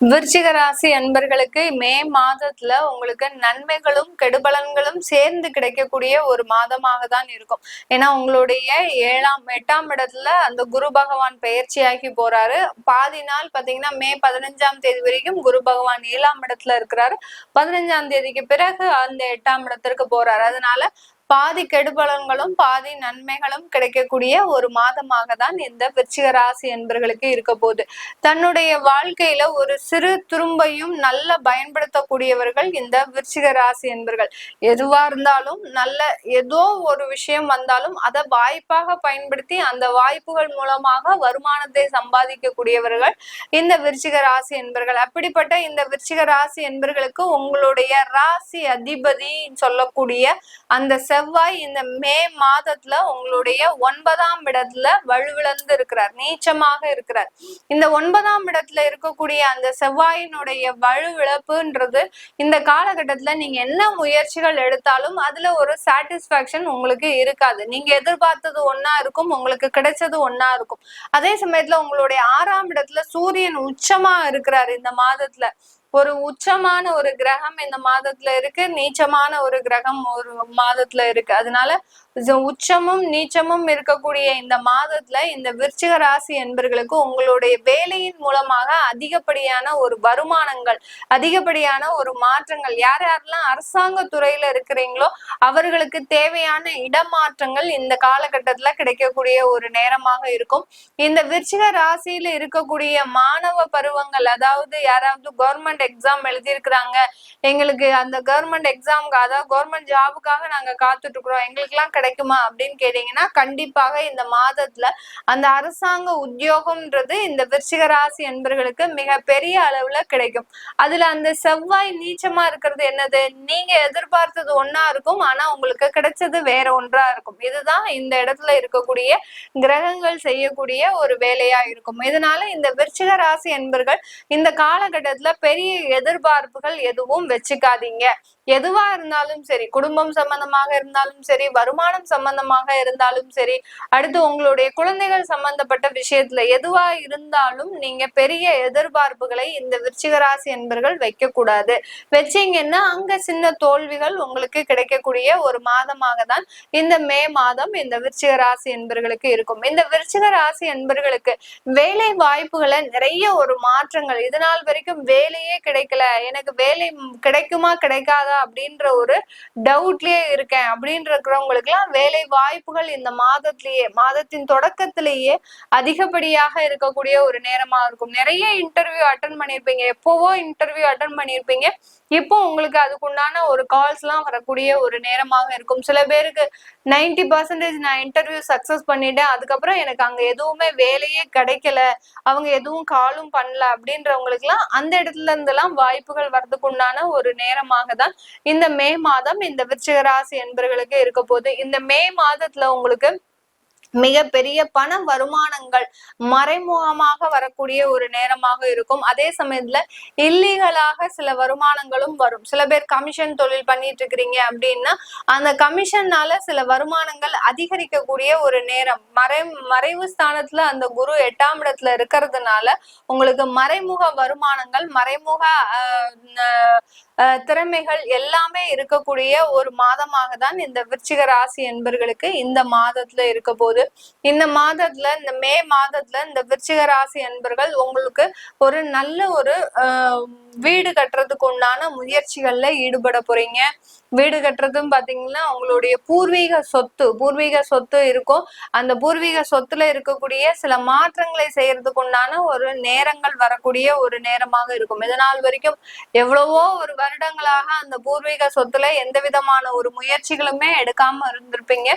விருச்சிக ராசி அன்பர்களுக்கு மே மாதத்துல உங்களுக்கு நன்மைகளும் கெடுபலன்களும் சேர்ந்து கிடைக்கக்கூடிய ஒரு மாதமாக தான் இருக்கும். ஏன்னா உங்களுடைய ஏழாம் எட்டாம் இடத்துல அந்த குரு பகவான் பயிற்சியாகி போறாரு. பாதி நாள் பாத்தீங்கன்னா மே பதினஞ்சாம் தேதி வரைக்கும் குரு பகவான் ஏழாம் இடத்துல இருக்கிறாரு. பதினஞ்சாம் தேதிக்கு பிறகு அந்த எட்டாம் இடத்திற்கு போறாரு. அதனால பாதி கெடுபலன்களும் பாதி நன்மைகளும் கிடைக்கக்கூடிய ஒரு மாதமாக தான் இந்த விருச்சிக ராசி என்பர்களுக்கு இருக்க போகுது. தன்னுடைய வாழ்க்கையில ஒரு சிறு துரும்பையும் நல்ல பயன்படுத்தக்கூடியவர்கள் இந்த விருச்சிக ராசி என்பர்கள். எதுவா இருந்தாலும் நல்ல ஏதோ ஒரு விஷயம் வந்தாலும் அதை வாய்ப்பாக பயன்படுத்தி அந்த வாய்ப்புகள் மூலமாக வருமானத்தை சம்பாதிக்கக்கூடியவர்கள் இந்த விருச்சிக ராசி என்பர்கள். அப்படிப்பட்ட இந்த விருச்சிக ராசி என்பர்களுக்கு உங்களுடைய ராசி அதிபதி சொல்லக்கூடிய அந்த செவ்வாய் இந்த மே மாதத்துல உங்களுடைய ஒன்பதாம் இடத்துல வலுவிழந்து இருக்கிறார் நீச்சமாக இருக்கிறார். இந்த ஒன்பதாம் இடத்துல இருக்கக்கூடிய அந்த செவ்வாயினுடைய வலுவிழப்புன்றது இந்த காலகட்டத்துல நீங்க என்ன முயற்சிகள் எடுத்தாலும் அதுல ஒரு சாட்டிஸ்பாக்சன் உங்களுக்கு இருக்காது. நீங்க எதிர்பார்த்தது ஒன்னா இருக்கும் உங்களுக்கு கிடைச்சது ஒன்னா இருக்கும். அதே சமயத்துல உங்களுடைய ஆறாம் இடத்துல சூரியன் உச்சமா இருக்கிறார் இந்த மாதத்துல. ஒரு உச்சமான ஒரு கிரகம் இந்த மாதத்துல இருக்கு நீச்சமான ஒரு கிரகம் ஒரு மாதத்துல இருக்கு. அதனால உச்சமும் நீச்சமும் இருக்கக்கூடிய இந்த மாதத்துல இந்த விருச்சிக ராசி என்பர்களுக்கு உங்களுடைய வேலையின் மூலமாக அதிகப்படியான ஒரு வருமானங்கள் அதிகப்படியான ஒரு மாற்றங்கள். யார் யாரெல்லாம் அரசாங்க துறையில இருக்கிறீங்களோ அவர்களுக்கு தேவையான இடமாற்றங்கள் இந்த காலகட்டத்துல கிடைக்கக்கூடிய ஒரு நேரமாக இருக்கும். இந்த விருச்சிக ராசியில இருக்கக்கூடிய மாணவ பருவங்கள் அதாவது யாராவது கவர்மெண்ட் எக்ஸாம் எழுதியிருக்கிறாங்க. எங்களுக்கு அந்த கவர்மெண்ட் எக்ஸாமுக்கு அதாவது கவர்மெண்ட் ஜாபுக்காக நாங்க காத்துட்டு இருக்கிறோம் எங்களுக்கு எல்லாம் கிடைக்குமா அப்படின்னு கேட்டீங்கன்னா கண்டிப்பாக இந்த மாதத்துல அந்த அரசாங்க உத்தியோகம்ன்றது இந்த விருச்சிக ராசி என்பர்களுக்கு மிக பெரிய அளவுல கிடைக்கும். அதுல அந்த செவ்வாய் நீச்சமா இருக்கிறது என்னது? நீங்க எதிர்பார்த்தது ஒன்னா இருக்கும் ஆனா உங்களுக்கு கிடைச்சது வேற ஒன்றா இருக்கும். இதுதான் இந்த இடத்துல இருக்கக்கூடிய கிரகங்கள் செய்யக்கூடிய ஒரு வேலையா இருக்கும். இதனால இந்த விருச்சிக ராசி என்பர்கள் இந்த காலகட்டத்துல பெரிய எதிர்பார்ப்புகள் எதுவும் வச்சுக்காதீங்க. எதுவா இருந்தாலும் சரி குடும்பம் சம்பந்தமாக இருந்தாலும் சரி வருமானம் சம்பந்தமாக இருந்தாலும் சரி அடுத்து உங்களுடைய குழந்தைகள் சம்பந்தப்பட்ட விஷயத்துல எதுவா இருந்தாலும் நீங்க பெரிய எதிர்பார்ப்புகளை இந்த விருச்சிகராசி என்பர்கள் வைக்க கூடாது வச்சீங்கன்னா அங்க சின்ன தோல்விகள் உங்களுக்கு கிடைக்கக்கூடிய ஒரு மாதமாக தான் இந்த மே மாதம் இந்த விருச்சிக ராசி என்பர்களுக்கு இருக்கும். இந்த விருச்சிக ராசி என்பர்களுக்கு வேலை வாய்ப்புகளை நிறைய ஒரு மாற்றங்கள். இது நாள் வரைக்கும் வேலையே கிடைக்கல. எனக்கு வேலை கிடைக்குமா கிடைக்காதா அப்படின்ற ஒரு டவுட்லயே இருக்கேன். அப்படின்னு இருக்கிறவங்களுக்கு எல்லாம் வேலை வாய்ப்புகள் இந்த மாதத்திலேயே மாதத்தின் தொடக்கத்திலேயே அதிகப்படியாக இருக்கக்கூடிய ஒரு நேரமா இருக்கும். நிறைய இன்டர்வியூ அட்டன் பண்ணிருப்பீங்க எப்போவோ இன்டர்வியூ அட்டன் பண்ணிருப்பீங்க இப்போ உங்களுக்கு அதுக்குண்டான ஒரு கால்ஸ் எல்லாம் வரக்கூடிய ஒரு நேரமாக இருக்கும். சில பேருக்கு நைன்டி பர்சன்டேஜ் நான் இன்டர்வியூ சக்சஸ் பண்ணிட்டேன். அதுக்கப்புறம் எனக்கு அங்க எதுவுமே வேலையே கிடைக்கல. அவங்க எதுவும் காலும் பண்ணல அப்படின்றவங்களுக்கு எல்லாம் அந்த இடத்துல இருந்து எல்லாம் வாய்ப்புகள் வர்றதுக்குண்டான உண்டான ஒரு நேரமாக தான் இந்த மே மாதம் இந்த விருச்சிக ராசி என்பர்களுக்கு இருக்க போகுது இந்த மே மாதத்துல உங்களுக்கு மிக பெரிய பண வருமானங்கள் மறைமுகமாக வரக்கூடிய ஒரு நேரமாக இருக்கும். அதே சமயத்துல இல்லீகலாக சில வருமானங்களும் வரும். சில பேர் கமிஷன் தொழில் பண்ணிட்டு இருக்கிறீங்க அப்படின்னா அந்த கமிஷன்னால சில வருமானங்கள் அதிகரிக்கக்கூடிய ஒரு நேரம். மறை மறைவு ஸ்தானத்துல அந்த குரு எட்டாம் இடத்துல இருக்கிறதுனால உங்களுக்கு மறைமுக வருமானங்கள் மறைமுக திறமைகள் எல்லாமே இருக்கக்கூடிய ஒரு மாதமாக தான் இந்த விருச்சிக ராசி என்பர்களுக்கு இந்த மாதத்துல இருக்க போது இந்த மாதத்துல இந்த மே மாதத்துல இந்த விருச்சிக ராசி அன்பர்கள் உங்களுக்கு ஒரு நல்ல ஒரு வீடு கட்டுறதுக்கு உண்டான முயற்சிகள்ல ஈடுபட போறீங்க. வீடு கட்டுறதும் பாத்தீங்கன்னா அவங்களுடைய பூர்வீக சொத்து பூர்வீக சொத்து இருக்கும். அந்த பூர்வீக சொத்துல இருக்கக்கூடிய சில மாற்றங்களை செய்யறதுக்கு உண்டான ஒரு நேரங்கள் வரக்கூடிய ஒரு நேரமாக இருக்கும். இதனால் வரைக்கும் எவ்வளவோ ஒரு வருடங்களாக அந்த பூர்வீக சொத்துல எந்த விதமான ஒரு முயற்சிகளுமே எடுக்காம இருந்திருப்பீங்க.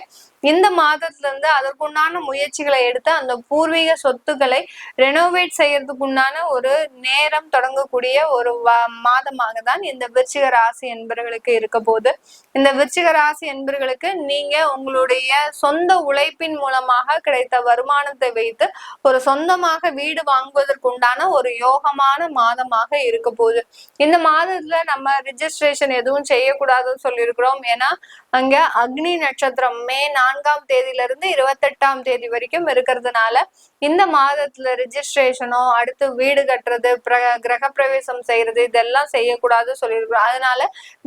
இந்த மாதத்துல இருந்து அதற்குண்டான முயற்சிகளை எடுத்து அந்த பூர்வீக சொத்துக்களை ரெனோவேட் செய்யறதுக்கு உண்டான ஒரு நேரம் தொடங்கக்கூடிய ஒரு மாதமாக தான் இந்த விருச்சிக ராசி என்பவர்களுக்கு இருக்க போது போகுது இந்த விருச்சிக ராசி என்பர்களுக்கு நீங்க உங்களுடைய சொந்த உழைப்பின் மூலமாக கிடைத்த வருமானத்தை வைத்து ஒரு சொந்தமாக வீடு வாங்குவதற்கு உண்டான ஒரு யோகமான மாதமாக இருக்க போகுது. இந்த மாதத்துல நம்ம ரிஜிஸ்ட்ரேஷன் எதுவும் செய்யக்கூடாதுன்னு சொல்லியிருக்கிறோம். ஏன்னா அங்க அக்னி நட்சத்திரம் மே நான்காம் தேதியில இருந்து இருபத்தெட்டாம் தேதி வரைக்கும் இருக்கிறதுனால இந்த மாதத்துல ரிஜிஸ்ட்ரேஷனோ அடுத்து வீடு கட்டுறது கிரக பிரவேசம் செய்யறது இதெல்லாம் செய்யக்கூடாதுன்னு சொல்லியிருக்கிறோம். அதனால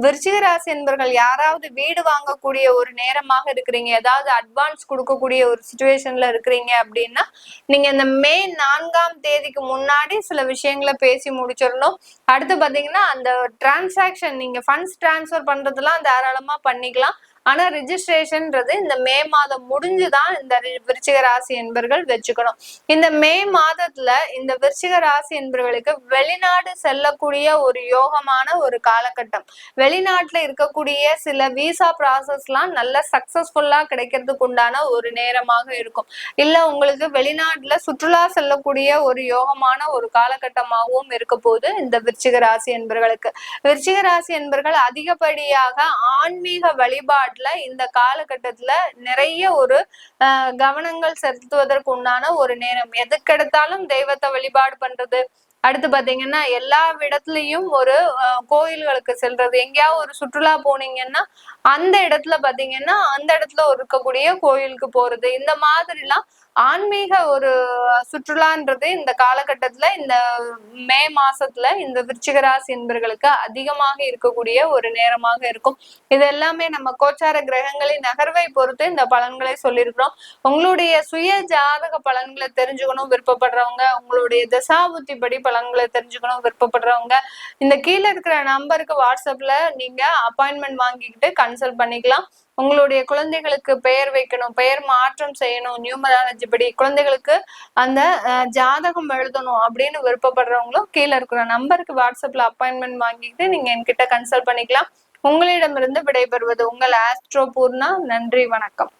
விருச்சிக ராசி என்பது நண்பர்கள் யாராவது வீடு வாங்கக்கூடிய ஒரு நேரமாக இருக்கிறீங்க ஏதாவது அட்வான்ஸ் கொடுக்கக்கூடிய ஒரு சுச்சுவேஷன்ல இருக்கிறீங்க அப்படின்னா நீங்க இந்த மே நான்காம் தேதிக்கு முன்னாடி சில விஷயங்களை பேசி முடிச்சிடணும். அடுத்து பாத்தீங்கன்னா அந்த டிரான்சாக்ஷன் நீங்க ஃபண்ட்ஸ் டிரான்ஸ்ஃபர் பண்றதெல்லாம் தாராளமா பண்ணிக்கலாம். ஆனா ரிஜிஸ்ட்ரேஷன்ன்றது இந்த மே மாதம் முடிஞ்சுதான் இந்த விருச்சிக ராசி என்பர்கள் வச்சுக்கணும். இந்த மே மாதத்துல இந்த விருச்சிக ராசி என்பவர்களுக்கு வெளிநாடு செல்லக்கூடிய ஒரு யோகமான ஒரு காலகட்டம். வெளிநாட்டுல இருக்கக்கூடிய சில விசா ப்ராசஸ் எல்லாம் நல்ல சக்சஸ்ஃபுல்லா கிடைக்கிறதுக்கு உண்டான ஒரு நேரமாக இருக்கும். இல்ல உங்களுக்கு வெளிநாட்டுல சுற்றுலா செல்லக்கூடிய ஒரு யோகமான ஒரு காலகட்டமாகவும் இருக்க போது இந்த விருச்சிக ராசி என்பர்களுக்கு. விருச்சிக ராசி என்பர்கள் அதிகப்படியாக ஆன்மீக வழிபாடு வழிபாட்டுல இந்த காலகட்டத்துல நிறைய ஒரு கவனங்கள் செலுத்துவதற்கு உண்டான ஒரு நேரம். எதுக்கெடுத்தாலும் தெய்வத்தை வழிபாடு பண்றது. அடுத்து பாத்தீங்கன்னா எல்லா இடத்துலயும் ஒரு கோயில்களுக்கு செல்றது. எங்கேயாவது ஒரு சுற்றுலா போனீங்கன்னா அந்த இடத்துல பாத்தீங்கன்னா அந்த இடத்துல இருக்கக்கூடிய கோயிலுக்கு போறது. இந்த மாதிரிலாம் ஆன்மீக ஒரு சுற்றுலான்றது இந்த காலகட்டத்துல இந்த மே மாசத்துல இந்த விருச்சிகராசி என்பர்களுக்கு அதிகமாக இருக்கக்கூடிய ஒரு நேரமாக இருக்கும். இது எல்லாமே நம்ம கோச்சார கிரகங்களின் நகர்வை பொறுத்து இந்த பலன்களை சொல்லியிருக்கிறோம். உங்களுடைய சுய ஜாதக பலன்களை தெரிஞ்சுக்கணும் விருப்பப்படுறவங்க. உங்களுடைய தசாபுத்தி படி பலன்களை தெரிஞ்சுக்கணும் விருப்பப்படுறவங்க. இந்த கீழே இருக்கிற நம்பருக்கு வாட்ஸ்அப்ல நீங்க அப்பாயின்மெண்ட் வாங்கிக்கிட்டு கன்சல்ட் பண்ணிக்கலாம். உங்களுடைய குழந்தைகளுக்கு பெயர் வைக்கணும் பெயர் மாற்றம் செய்யணும் நியூமராலஜி படி குழந்தைகளுக்கு அந்த ஜாதகம் எழுதணும் அப்படின்னு விருப்பப்படுறவங்களும் கீழே இருக்கிற நம்பருக்கு வாட்ஸ்அப்ல அப்பாயின்மெண்ட் வாங்கிட்டு நீங்க என்கிட்ட கன்சல்ட் பண்ணிக்கலாம். உங்களிடமிருந்து விடைபெறுவது உங்கள் ஆஸ்ட்ரோ பூர்ணா. நன்றி வணக்கம்.